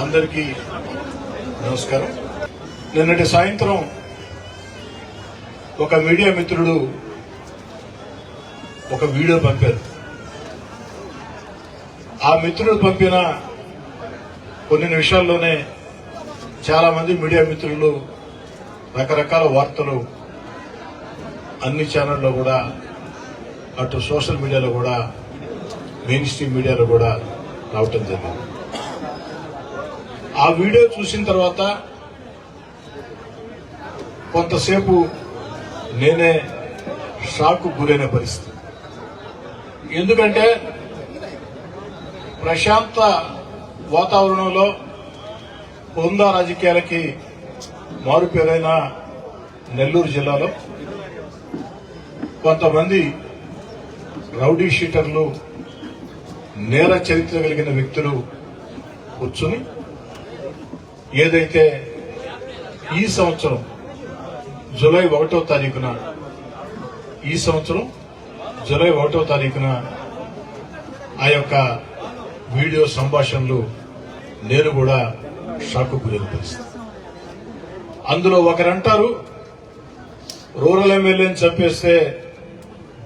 అందరికీ నమస్కారం. నిన్నటి సాయంత్రం ఒక మీడియా మిత్రుడు ఒక వీడియో పంపారు. ఆ మిత్రుడు పంపిన కొన్ని నిమిషాల్లోనే చాలా మంది మీడియా మిత్రులు రకరకాల వార్తలు అన్ని ఛానల్లో కూడా అటు సోషల్ మీడియాలో కూడా మెయిన్ స్ట్రీమ్ మీడియాలో కూడా రావటం జరిగింది. ఆ వీడియో చూసిన తర్వాత కొంతసేపు నేనే షాక్ గురైన పరిస్థితి. ఎందుకంటే ప్రశాంత వాతావరణంలో హోందా రాజకీయాలకి మారుపేరైన నెల్లూరు జిల్లాలో కొంతమంది రౌడీ షీటర్లు నేర చరిత్ర కలిగిన వ్యక్తులు కూర్చుని ఏదైతే ఈ సంవత్సరం జూలై ఒకటో తారీఖున ఈ సంవత్సరం జూలై ఒకటో తారీఖున ఆ యొక్క వీడియో సంభాషణలు నేను కూడా షాకు గురైన అందులో ఒకరంటారు రూరల్ ఎమ్మెల్యేని చంపేస్తే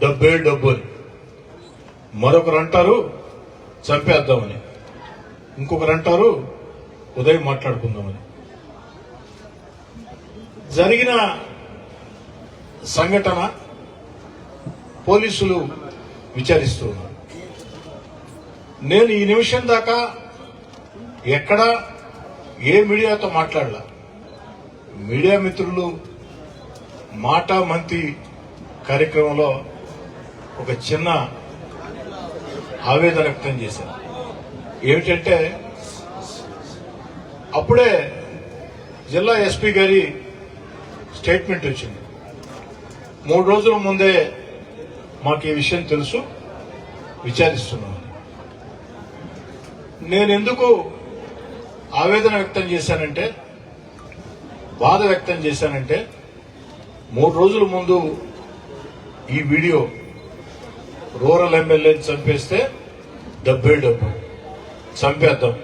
డబ్బే డబ్బు అని. మరొకరు అంటారు చంపేద్దామని. ఇంకొకరు అంటారు ఉదయం మాట్లాడుకుందామని. జరిగిన సంఘటన పోలీసులు విచారిస్తున్నారు నేను ఈ నిమిషం దాకా ఎక్కడ ఏ మీడియాతో మాట్లాడలా. మీడియా మిత్రులు మాటా మంతి కార్యక్రమంలో ఒక చిన్న ఆవేదన వ్యక్తం చేశారు. ఏమిటంటే అప్పుడే జిల్లా ఎస్పీ గారి స్టేట్మెంట్ వచ్చింది. మూడు రోజుల ముందే మాకు ఈ విషయం తెలుసు. విచారిస్తున్నాం. నేను ఎందుకు ఆవేదన వ్యక్తం చేశానంటే బాధ వ్యక్తం చేశానంటే మూడు రోజుల ముందు ఈ వీడియో రూరల్ ఎమ్మెల్యేని చంపేస్తే డబ్బే డబ్బు. చంపేద్దాం.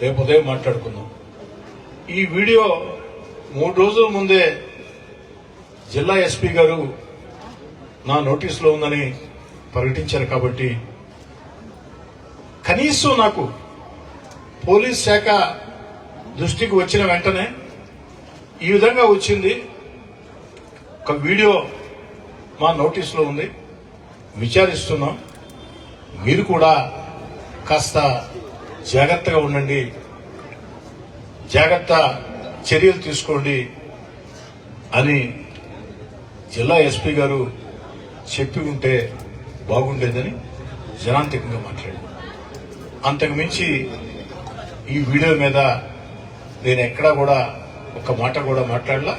రేపు ఉదయం మాట్లాడుకుందాం. ఈ వీడియో మూడు రోజుల ముందే జిల్లా ఎస్పీ గారు నా నోటీసులో ఉందని ప్రకటించారు కాబట్టి కనీసం నాకు పోలీస్ శాఖ దృష్టికి వచ్చిన వెంటనే ఈ విధంగా వచ్చింది. ఒక వీడియో మా నోటీసులో ఉంది. విచారిస్తున్నాం. మీరు కూడా కాస్త జాగ్రత్తగా ఉండండి. జాగ్రత్త చర్యలు తీసుకోండి అని జిల్లా ఎస్పీ గారు చెప్పి ఉంటే బాగుండేదని జనాంతికంగా మాట్లాడారు. అంతకుమించి ఈ వీడియో మీద నేను ఎక్కడా కూడా ఒక మాట కూడా మాట్లాడలా.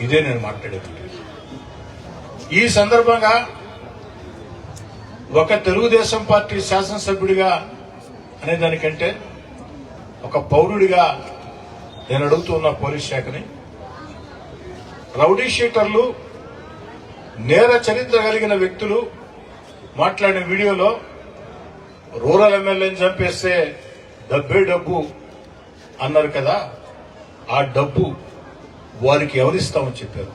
ఇదే నేను మాట్లాడేది. ఈ సందర్భంగా ఒక తెలుగుదేశం పార్టీ శాసనసభ్యుడిగా అనే దానికంటే ఒక పౌరుడిగా నేను అడుగుతున్న పోలీస్ శాఖని రౌడీ షీటర్లు నేర చరిత్ర కలిగిన వ్యక్తులు మాట్లాడిన వీడియోలో రూరల్ ఎమ్మెల్యేని చంపేస్తే డబ్బే డబ్బు అన్నారు కదా ఆ డబ్బు వారికి ఎవరిస్తామని చెప్పారు?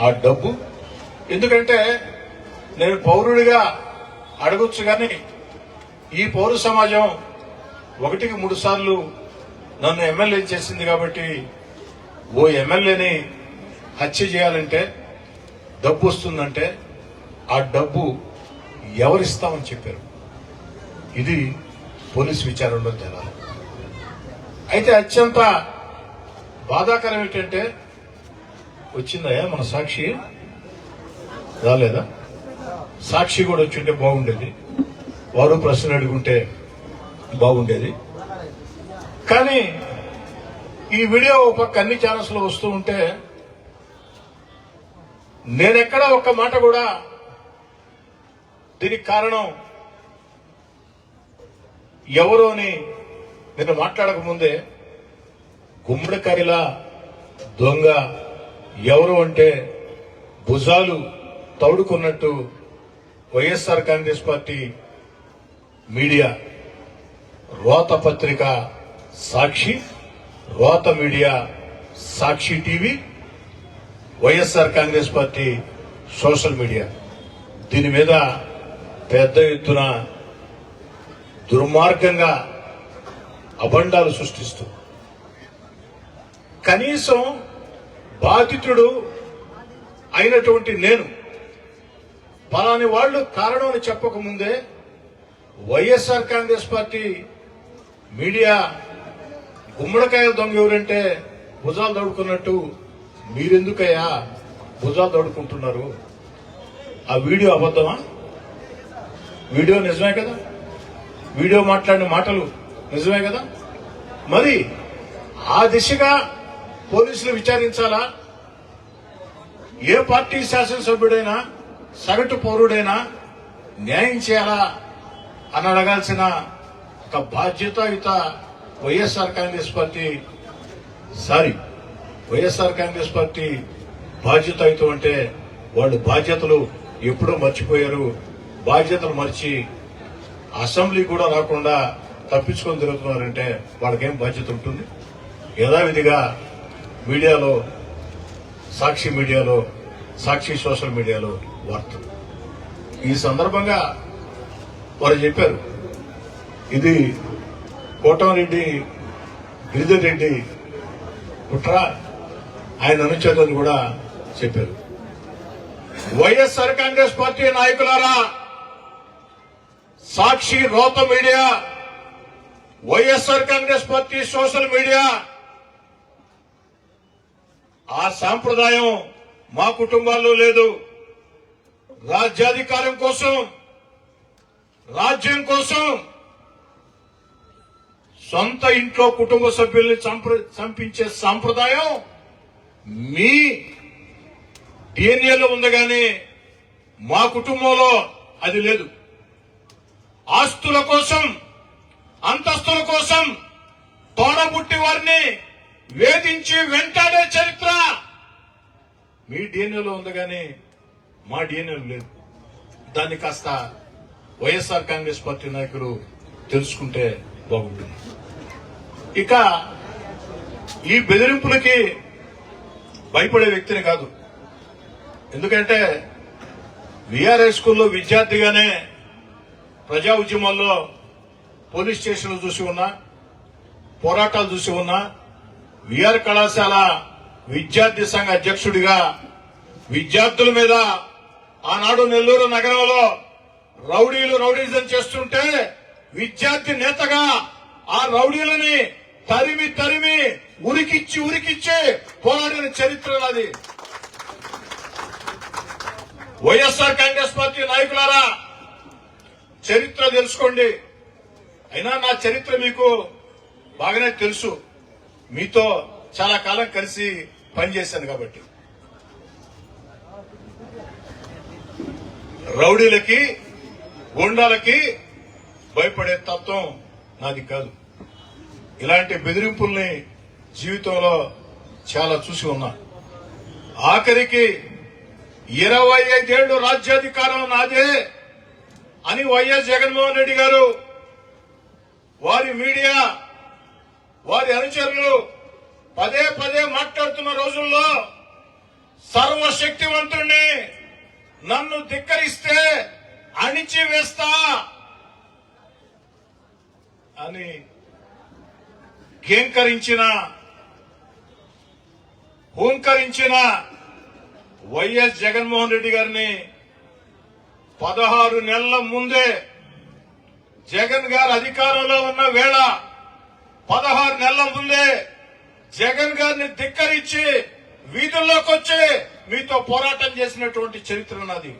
ఆ డబ్బు? ఎందుకంటే నేను పౌరుడిగా అడగొచ్చు కానీ ఈ పౌర సమాజం ఒకటికి మూడు సార్లు నన్ను ఎమ్మెల్యే చేసింది కాబట్టి ఓ ఎమ్మెల్యేని హత్య చేయాలంటే డబ్బు వస్తుందంటే ఆ డబ్బు ఎవరిస్తామని చెప్పారు. ఇది పోలీస్ విచారణలో తేలాలి అయితే అత్యంత బాధాకరం ఏంటంటే వచ్చిందయ్యా మన సాక్షి? రాలేదా? సాక్షి కూడా వచ్చింటే బాగుండేది. వారు ప్రశ్నలు అడుగుంటే బాగుండేది. కానీ ఈ వీడియో ఒక పక్క అన్ని ఛానల్స్లో వస్తూ ఉంటే నేనెక్కడ ఒక్క మాట కూడా దీనికి కారణం ఎవరు అని నేను మాట్లాడకముందే గుమ్మడికారిలా దొంగ ఎవరు అంటే భుజాలు తౌడుకున్నట్టు వైఎస్ఆర్ కాంగ్రెస్ పార్టీ మీడియా రోత పత్రిక సాక్షి రోత media Sakshi TV YSR Congress party social media. దీని మీద పెద్ద ఎత్తున దుర్మార్గంగా అబండాలు సృష్టిస్తూ కనీసం బాధితుడు అయినటువంటి నేను పలాని వాళ్ళు కారణం అని చెప్పకముందే వైఎస్ఆర్ కాంగ్రెస్ పార్టీ మీడియా గుమ్మడికాయ దొంగ ఎవరంటే భుజాలు దొడుకున్నట్టు మీరెందుకయ్యా భుజాలు దొడుకుంటున్నారు ఆ వీడియో అబద్ధమా? వీడియో నిజమే కదా? వీడియో మాట్లాడిన మాటలు నిజమే కదా? మరి ఆ దిశగా పోలీసులు విచారించాలా? ఏ పార్టీ శాసనసభ్యుడైనా సగటు పౌరుడైనా న్యాయం చేయాలా? అని అడగాల్సిన ఒక బాధ్యతాయుత YSR Congress party sorry YSR Congress party బాధ్యతాయుతం అంటే వాళ్ళు బాధ్యతలు ఎప్పుడో మర్చిపోయారు. బాధ్యతలు మర్చి అసెంబ్లీ కూడా రాకుండా తప్పించుకొని తిరుగుతున్నారంటే వాళ్ళకేం బాధ్యత ఉంటుంది? యథావిధిగా మీడియాలో సాక్షి మీడియాలో సాక్షి సోషల్ మీడియాలో వార్తలు. ఈ సందర్భంగా వారు చెప్పారు. ఇది కోటమిరెడ్డి గిరిధర్ రెడ్డి కుట్ర ఆయన అనుచరులను కూడా చెప్పారు. వైఎస్ఆర్ కాంగ్రెస్ పార్టీ నాయకులారా సాక్షి రోత media YSR Congress party social media ఆ సాంప్రదాయం మా కుటుంబాల్లో లేదు. రాజ్యాధికారం కోసం రాజ్యం కోసం సొంత ఇంట్లో కుటుంబ సభ్యుల్ని చంప- చంపించే సాంప్రదాయం మీ డిఎన్ఏలో ఉంది కానీ మా కుటుంబంలో అది లేదు. ఆస్తుల కోసం అంతస్తుల కోసం తోడబుట్టి వారిని వేధించి వెంటాడే చరిత్ర మీ డిఎన్ఏలో ఉంది కానీ మా డిఎన్ఏలో లేదు. దాన్ని కాస్త వైఎస్ఆర్ కాంగ్రెస్ పార్టీ నాయకులు తెలుసుకుంటే బాగుంటుంది. ఇక ఈ బెదిరింపులకి భయపడే వ్యక్తిని కాదు. ఎందుకంటే విఆర్ఐ స్కూల్లో విద్యార్థిగానే ప్రజా ఉద్యమాల్లో పోలీస్ స్టేషన్లు చూసి ఉన్నా పోరాటాలు చూసి ఉన్నా విఆర్ కళాశాల విద్యార్థి సంఘ అధ్యక్షుడిగా విద్యార్థుల మీద ఆనాడు నెల్లూరు నగరంలో రౌడీలు రౌడీజం చేస్తుంటే విద్యార్థి నేతగా ఆ రౌడీలని తరిమి తరిమి ఉరికిచ్చి ఉరికిచ్చి పోరాడిన చరిత్ర అది. వైఎస్ఆర్ కాంగ్రెస్ పార్టీ నాయకులారా చరిత్ర తెలుసుకోండి. అయినా నా చరిత్ర మీకు బాగానే తెలుసు. మీతో చాలా కాలం కలిసి పనిచేశాను కాబట్టి. రౌడీలకి గుండాలకి భయపడే తత్వం నాది కాదు. ఇలాంటి బెదిరింపుల్ని జీవితంలో చాలా చూసి ఉన్నా. ఆఖరికి ఇరవై ఐదేళ్ళు రాజ్యాధికారం నాదే అని వైఎస్ జగన్మోహన్ రెడ్డి గారు వారి మీడియా వారి అనుచరులు పదే పదే మాట్లాడుతున్న రోజుల్లో సర్వశక్తివంతుణ్ణి నన్ను ధిక్కరిస్తే అణిచివేస్తా అని కేంకరించిన హూంకరించిన వైఎస్ జగన్మోహన్ రెడ్డి గారిని పదహారు నెలల ముందే జగన్ గారు అధికారంలో ఉన్న వేళ పదహారు నెలల ముందే జగన్ గారిని ధిక్కరించి వీధుల్లోకి వచ్చి మీతో పోరాటం చేసినటువంటి చరిత్ర నాది.